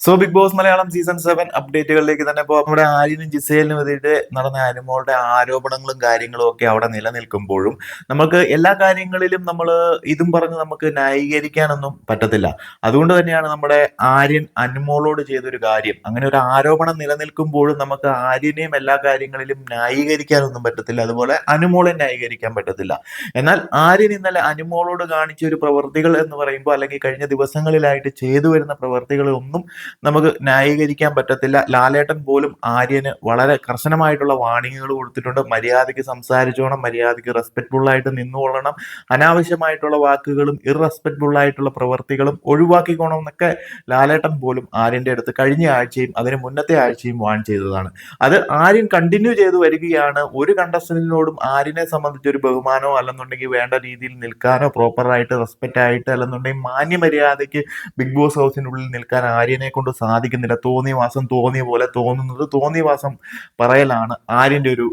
So big boss Malayalam season seven അപ്ഡേറ്റുകളിലേക്ക് തന്നെ ഇപ്പോൾ നമ്മുടെ ആര്യനും ജിസേലിനും എതിരെ നടന്ന അനുമോളുടെ ആരോപണങ്ങളും കാര്യങ്ങളും ഒക്കെ അവിടെ നിലനിൽക്കുമ്പോഴും നമുക്ക് എല്ലാ കാര്യങ്ങളിലും നമ്മൾ ഇതും പറഞ്ഞ് നമുക്ക് ന്യായീകരിക്കാനൊന്നും പറ്റത്തില്ല. അതുകൊണ്ട് തന്നെയാണ് നമ്മുടെ ആര്യൻ അനുമോളോട് ചെയ്തൊരു കാര്യം. അങ്ങനെ ഒരു ആരോപണം നിലനിൽക്കുമ്പോഴും നമുക്ക് ആര്യനെയും എല്ലാ കാര്യങ്ങളിലും ന്യായീകരിക്കാനൊന്നും പറ്റത്തില്ല. അതുപോലെ അനുമോളെ ന്യായീകരിക്കാൻ പറ്റത്തില്ല. എന്നാൽ ആര്യൻ ഇന്നലെ അനുമോളോട് കാണിച്ച ഒരു പ്രവൃത്തികൾ എന്ന് പറയുമ്പോൾ അല്ലെങ്കിൽ കഴിഞ്ഞ ദിവസങ്ങളിലായിട്ട് ചെയ്തു വരുന്ന പ്രവൃത്തികളൊന്നും നമുക്ക് ന്യായീകരിക്കാൻ പറ്റത്തില്ല. ലാലേട്ടൻ പോലും ആര്യന് വളരെ കർശനമായിട്ടുള്ള വാണിങ്ങുകൾ കൊടുത്തിട്ടുണ്ട്. മര്യാദയ്ക്ക് സംസാരിച്ചോണം മര്യാദയ്ക്ക് റെസ്പെക്ട്ഫുൾ ആയിട്ട് നിന്നുകൊള്ളണം. അനാവശ്യമായിട്ടുള്ള വാക്കുകളും ഇറസ്പെക്ട്ഫുൾ ആയിട്ടുള്ള പ്രവൃത്തികളും ഒഴിവാക്കിക്കോണം എന്നൊക്കെ ലാലേട്ടൻ പോലും ആര്യന്റെ അടുത്ത് കഴിഞ്ഞ ആഴ്ചയും അതിന് മുന്നത്തെ ആഴ്ചയും വാൺ ചെയ്തതാണ്. അത് ആര്യൻ കണ്ടിന്യൂ ചെയ്തു വരികയാണ്. ഒരു കണ്ടസ്റ്റന്റിനോടും ആര്യനെ സംബന്ധിച്ച് ഒരു ബഹുമാനമോ അല്ലെന്നുണ്ടെങ്കിൽ വേണ്ട രീതിയിൽ നിൽക്കാനോ പ്രോപ്പറായിട്ട് റെസ്പെക്റ്റ് ആയിട്ട് അല്ലെന്നുണ്ടെങ്കിൽ മാന്യമര്യാദയ്ക്ക് ബിഗ് ബോസ് ഹൗസിനുള്ളിൽ നിൽക്കാൻ ആര്യനെ കൊണ്ട് സാധിക്കുന്നില്ല. തോന്നിയവാസം തോന്നിയ പോലെ തോന്നുന്നത് തോന്നിയവാസം പറയലാണ് ആര്യന്റെ ഒരു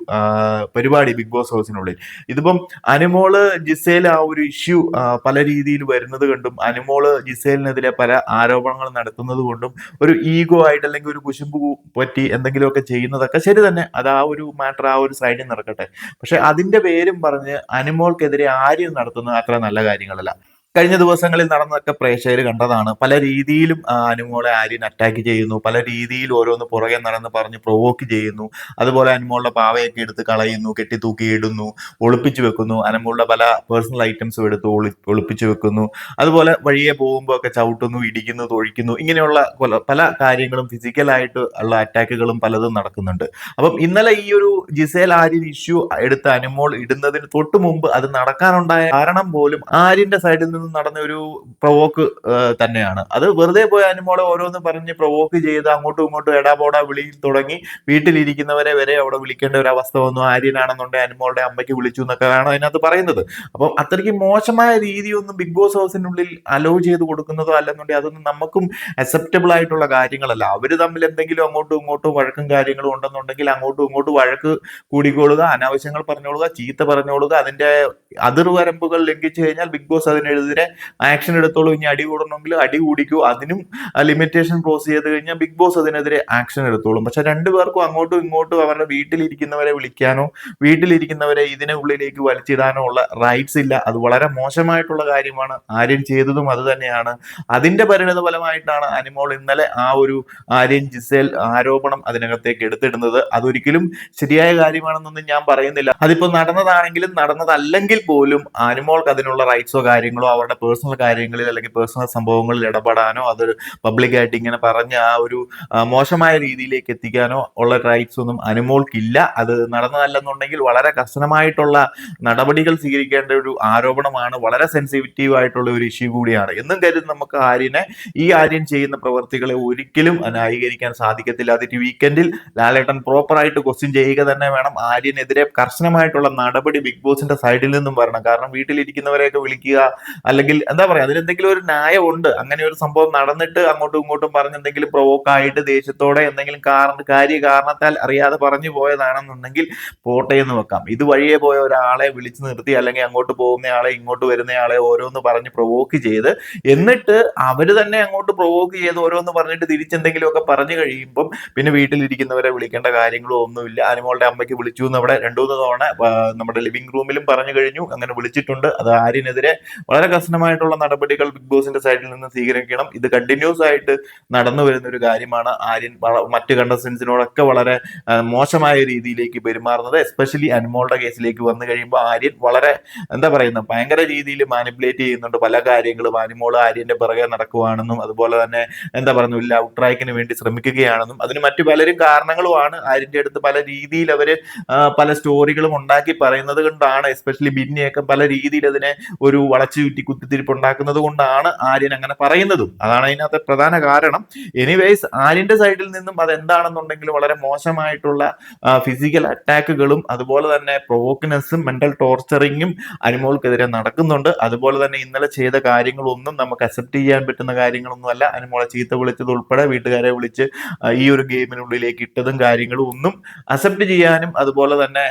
പരിപാടി ബിഗ് ബോസ് ഹൗസിനുള്ളിൽ. ഇതിപ്പം അനുമോൾ ജിസേൽ ആ ഒരു ഇഷ്യൂ പല രീതിയിൽ വരുന്നത് കണ്ടും അനുമോൾ ജിസേലിനെതിരെ പല ആരോപണങ്ങൾ നടത്തുന്നത് കൊണ്ടും ഒരു ഈഗോ ആയിട്ട് അല്ലെങ്കിൽ ഒരു കുശുമ്പ് പറ്റി എന്തെങ്കിലുമൊക്കെ ചെയ്യുന്നതൊക്കെ ശരി തന്നെ. അത് ആ ഒരു മാറ്റർ ആ ഒരു സൈഡിൽ നടക്കട്ടെ പക്ഷെ അതിന്റെ പേരും പറഞ്ഞ് അനുമോൾക്കെതിരെ ആര്യം നടത്തുന്നത് അത്ര നല്ല കാര്യങ്ങളല്ല. കഴിഞ്ഞ ദിവസങ്ങളിൽ നടന്നതൊക്കെ പ്രേക്ഷകർ കണ്ടതാണ്. പല രീതിയിലും അനുമോളെ ആര്യൻ അറ്റാക്ക് ചെയ്യുന്നു. പല രീതിയിൽ ഓരോന്ന് പുറകെ നടന്ന് പറഞ്ഞ് പ്രൊവോക്ക് ചെയ്യുന്നു. അതുപോലെ അനുമോളുടെ പാവയൊക്കെ എടുത്ത് കളയുന്നു കെട്ടിത്തൂക്കി ഇടുന്നു ഒളിപ്പിച്ചു വെക്കുന്നു. അനുമോളുടെ പല പേഴ്സണൽ ഐറ്റംസും എടുത്ത് ഒളി ഒളിപ്പിച്ചു വെക്കുന്നു. അതുപോലെ വഴിയെ പോകുമ്പോൾ ഒക്കെ ചവിട്ടുന്നു ഇടിക്കുന്നു തൊഴിക്കുന്നു. ഇങ്ങനെയുള്ള പല കാര്യങ്ങളും ഫിസിക്കലായിട്ട് ഉള്ള അറ്റാക്കുകളും പലതും നടക്കുന്നുണ്ട്. അപ്പം ഇന്നലെ ഈ ഒരു ജിസേൽ ആര്യൻ ഇഷ്യൂ എടുത്ത് അനുമോൾ ഇടുന്നതിന് തൊട്ട് മുമ്പ് അത് നടക്കാനുണ്ടായ കാരണം പോലും ആര്യന്റെ സൈഡിൽ നിന്ന് നിന്നും നടന്ന ഒരു പ്രവോക്ക് തന്നെയാണ്. അത് വെറുതെ പോയ അനുമോളെ ഓരോന്ന് പറഞ്ഞ് പ്രവോക്ക് ചെയ്ത് അങ്ങോട്ടും ഇങ്ങോട്ടും എടാപോടാ വിളി തുടങ്ങി വീട്ടിലിരിക്കുന്നവരെ വരെ അവിടെ വിളിക്കേണ്ട ഒരു അവസ്ഥ വന്നു. ആര്യനാണെന്നുണ്ടെങ്കിൽ അനുമോളുടെ അമ്മയ്ക്ക് വിളിച്ചു എന്നൊക്കെയാണ് അതിനകത്ത് പറയുന്നത്. അപ്പം അത്രയ്ക്ക് മോശമായ രീതിയൊന്നും ബിഗ് ബോസ് ഹൗസിനുള്ളിൽ അലോ ചെയ്ത് കൊടുക്കുന്നതോ അല്ലെന്നുണ്ടെങ്കിൽ അതൊന്നും നമുക്കും അക്സെപ്റ്റബിൾ ആയിട്ടുള്ള കാര്യങ്ങളല്ല. അവർ തമ്മിൽ എന്തെങ്കിലും അങ്ങോട്ടും ഇങ്ങോട്ടും വഴക്കും കാര്യങ്ങളും ഉണ്ടെന്നുണ്ടെങ്കിൽ അങ്ങോട്ടും ഇങ്ങോട്ടും വഴക്ക് കൂടിക്കൊള്ളുക അനാവശ്യങ്ങൾ പറഞ്ഞോളുക ചീത്ത പറഞ്ഞോളുക അതിന്റെ അതിർവരമ്പുകൾ ലംഘിച്ചു കഴിഞ്ഞാൽ ബിഗ് ബോസ് അതിനെതിരെ അതിനെതിരെ ആക്ഷൻ എടുത്തോളൂ ഇനി അടി കൂടണമെങ്കിൽ അടി കൂടിക്കൂ. അതിനും ലിമിറ്റേഷൻ ക്രോസ് ചെയ്ത് കഴിഞ്ഞാൽ ബിഗ് ബോസ് അതിനെതിരെ ആക്ഷൻ എടുത്തോളും. പക്ഷെ രണ്ടുപേർക്കും അങ്ങോട്ടും ഇങ്ങോട്ടും അവരുടെ വീട്ടിലിരിക്കുന്നവരെ വിളിക്കാനോ വീട്ടിലിരിക്കുന്നവരെ ഇതിനെ ഉള്ളിലേക്ക് വലിച്ചിടാനോ ഉള്ള റൈറ്റ്സ് ഇല്ല. അത് വളരെ മോശമായിട്ടുള്ള കാര്യമാണ്. ആര്യൻ ചെയ്തതും അത് തന്നെയാണ്. അതിന്റെ പരിണിത ഫലമായിട്ടാണ് അനിമോൾ ഇന്നലെ ആ ഒരു ആര്യൻ ജിസേൽ ആരോപണം അതിനകത്തേക്ക് എടുത്തിടുന്നത്. അതൊരിക്കലും ശരിയായ കാര്യമാണെന്നൊന്നും ഞാൻ പറയുന്നില്ല. അതിപ്പോ നടന്നതാണെങ്കിലും നടന്നതല്ലെങ്കിൽ പോലും അനിമോൾക്ക് അതിനുള്ള റൈറ്റ്സോ കാര്യങ്ങളോ അവരുടെ പേഴ്സണൽ കാര്യങ്ങളിൽ അല്ലെങ്കിൽ പേഴ്സണൽ സംഭവങ്ങളിൽ ഇടപെടാനോ അത് പബ്ലിക്കായിട്ട് ഇങ്ങനെ പറഞ്ഞ് ആ ഒരു മോശമായ രീതിയിലേക്ക് എത്തിക്കാനോ ഉള്ള റൈറ്റ്സ് ഒന്നും അനുമോൾക്കില്ല. അത് നടന്നതല്ലെന്നുണ്ടെങ്കിൽ വളരെ കർശനമായിട്ടുള്ള നടപടികൾ സ്വീകരിക്കേണ്ട ഒരു ആരോപണമാണ് വളരെ സെൻസിറ്റീവ് ആയിട്ടുള്ള ഒരു ഇഷ്യൂ കൂടിയാണ്. എന്നും കരുതി നമുക്ക് ആര്യനെ ഈ ആര്യൻ ചെയ്യുന്ന പ്രവൃത്തികളെ ഒരിക്കലും ന്യായീകരിക്കാൻ സാധിക്കത്തില്ല. അതിന് വീക്കെൻഡിൽ ലാലേട്ടൻ പ്രോപ്പറായിട്ട് ക്വസ്റ്റ്യൻ ചെയ്യുക തന്നെ വേണം. ആര്യനെതിരെ കർശനമായിട്ടുള്ള നടപടി ബിഗ് ബോസിന്റെ സൈഡിൽ നിന്നും വരണം. കാരണം വീട്ടിലിരിക്കുന്നവരെയൊക്കെ വിളിക്കുക അല്ലെങ്കിൽ എന്താ പറയാ അതിലെന്തെങ്കിലും ഒരു ന്യായമുണ്ട്. അങ്ങനെ ഒരു സംഭവം നടന്നിട്ട് അങ്ങോട്ടും ഇങ്ങോട്ടും പറഞ്ഞ് എന്തെങ്കിലും പ്രൊവോക്കായിട്ട് ദേഷ്യത്തോടെ എന്തെങ്കിലും കാരണം കാര്യ കാരണത്താൽ അറിയാതെ പറഞ്ഞു പോയതാണെന്നുണ്ടെങ്കിൽ പോട്ടെ എന്ന് വെക്കാം. ഇത് വഴിയെ പോയ ഒരാളെ വിളിച്ചു നിർത്തി അല്ലെങ്കിൽ അങ്ങോട്ട് പോകുന്നയാളെ ഇങ്ങോട്ട് വരുന്നയാളെ ഓരോന്ന് പറഞ്ഞ് പ്രൊവോക്ക് ചെയ്ത് എന്നിട്ട് അവർ തന്നെ അങ്ങോട്ട് പ്രൊവോക്ക് ചെയ്ത് ഓരോന്ന് പറഞ്ഞിട്ട് തിരിച്ചെന്തെങ്കിലുമൊക്കെ പറഞ്ഞു കഴിയുമ്പം പിന്നെ വീട്ടിലിരിക്കുന്നവരെ വിളിക്കേണ്ട കാര്യങ്ങളോ ഒന്നുമില്ല. അനുമോളുടെ അമ്മയ്ക്ക് വിളിച്ചു എന്ന് അവിടെ രണ്ടു മൂന്ന് തവണ നമ്മുടെ ലിവിംഗ് റൂമിലും പറഞ്ഞു കഴിഞ്ഞു. അങ്ങനെ വിളിച്ചിട്ടുണ്ട്. അത് ആര്യനെതിരെ വളരെ കർശനമായിട്ടുള്ള നടപടികൾ ബിഗ് ബോസിന്റെ സൈഡിൽ നിന്ന് സ്വീകരിക്കണം. ഇത് കണ്ടിന്യൂസ് ആയിട്ട് നടന്നു വരുന്ന ഒരു കാര്യമാണ് ആര്യൻ മറ്റു കണ്ടസ്റ്റൻസിനോടൊക്കെ വളരെ മോശമായ രീതിയിലേക്ക് പെരുമാറുന്നത്. എസ്പെഷ്യലി അനുമോളുടെ കേസിലേക്ക് വന്നു കഴിയുമ്പോൾ ആര്യൻ വളരെ എന്താ പറയുന്നത് ഭയങ്കര രീതിയിൽ മാനിപ്പുലേറ്റ് ചെയ്യുന്നുണ്ട്. പല കാര്യങ്ങളും അനുമോൾ ആര്യന്റെ പിറകെ നടക്കുവാണെന്നും അതുപോലെ തന്നെ എന്താ പറയുന്നു ഇല്ല ഔട്ട്റാക്കിന് വേണ്ടി ശ്രമിക്കുകയാണെന്നും അതിന് മറ്റു പലരും കാരണങ്ങളുമാണ്. ആര്യന്റെ അടുത്ത് പല രീതിയിൽ അവർ പല സ്റ്റോറികളും ഉണ്ടാക്കി പറയുന്നത് കൊണ്ടാണ് എസ്പെഷ്യലി ബിന്നിയൊക്കെ പല രീതിയിൽ അതിനെ ഒരു വളച്ചു ചുറ്റി കുത്തിത്തിരിപ്പ് ഉണ്ടാക്കുന്നത് കൊണ്ടാണ് ആര്യൻ അങ്ങനെ പറയുന്നതും. അതാണ് അതിനകത്തെ പ്രധാന കാരണം. എനിവേസ് ആര്യന്റെ സൈഡിൽ നിന്നും അത് എന്താണെന്നുണ്ടെങ്കിലും വളരെ മോശമായിട്ടുള്ള ഫിസിക്കൽ അറ്റാക്കുകളും അതുപോലെ തന്നെ പ്രൊവോക്കിനെസ്സും മെന്റൽ ടോർച്ചറിങ്ങും അനിമോൾക്കെതിരെ നടക്കുന്നുണ്ട്. അതുപോലെ തന്നെ ഇന്നലെ ചെയ്ത കാര്യങ്ങളൊന്നും നമുക്ക് അക്സെപ്റ്റ് ചെയ്യാൻ പറ്റുന്ന കാര്യങ്ങളൊന്നുമല്ല. അനിമോളെ ചീത്ത വിളിച്ചത് ഉൾപ്പെടെ വീട്ടുകാരെ വിളിച്ച് ഈ ഒരു ഗെയിമിനുള്ളിലേക്ക് ഇട്ടതും കാര്യങ്ങളും ഒന്നും അക്സെപ്റ്റ് ചെയ്യാനും അതുപോലെ തന്നെ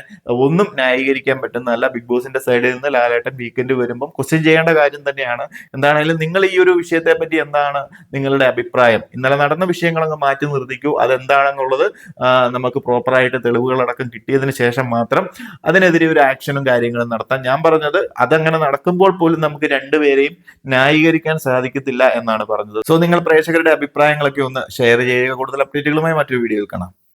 ഒന്നും ന്യായീകരിക്കാൻ പറ്റുന്നതല്ല. ബിഗ് ബോസിന്റെ സൈഡിൽ നിന്ന് ലാലേട്ടൻ വീക്കെൻഡ് വരുമ്പം ക്വസ്റ്റ്യൻ ചെയ്യേണ്ട കാര്യം തന്നെയാണ്. എന്താണെങ്കിലും നിങ്ങൾ ഈ ഒരു വിഷയത്തെ പറ്റി എന്താണ് നിങ്ങളുടെ അഭിപ്രായം? ഇന്നലെ നടന്ന വിഷയങ്ങളങ്ങ് മാറ്റി നിർത്തിക്കൂ. അതെന്താണെന്നുള്ളത് നമുക്ക് പ്രോപ്പറായിട്ട് തെളിവുകളടക്കം കിട്ടിയതിന് ശേഷം മാത്രം അതിനെതിരെ ഒരു ആക്ഷനും കാര്യങ്ങളും നടത്താം. ഞാൻ പറഞ്ഞത് അതങ്ങനെ നടക്കുമ്പോൾ പോലും നമുക്ക് രണ്ടുപേരെയും ന്യായീകരിക്കാൻ സാധിക്കത്തില്ല എന്നാണ് പറഞ്ഞത്. സോ നിങ്ങൾ പ്രേക്ഷകരുടെ അഭിപ്രായങ്ങളൊക്കെ ഒന്ന് ഷെയർ ചെയ്യുക. കൂടുതൽ അപ്ഡേറ്റുകളുമായി മറ്റൊരു വീഡിയോയിൽ കാണാം.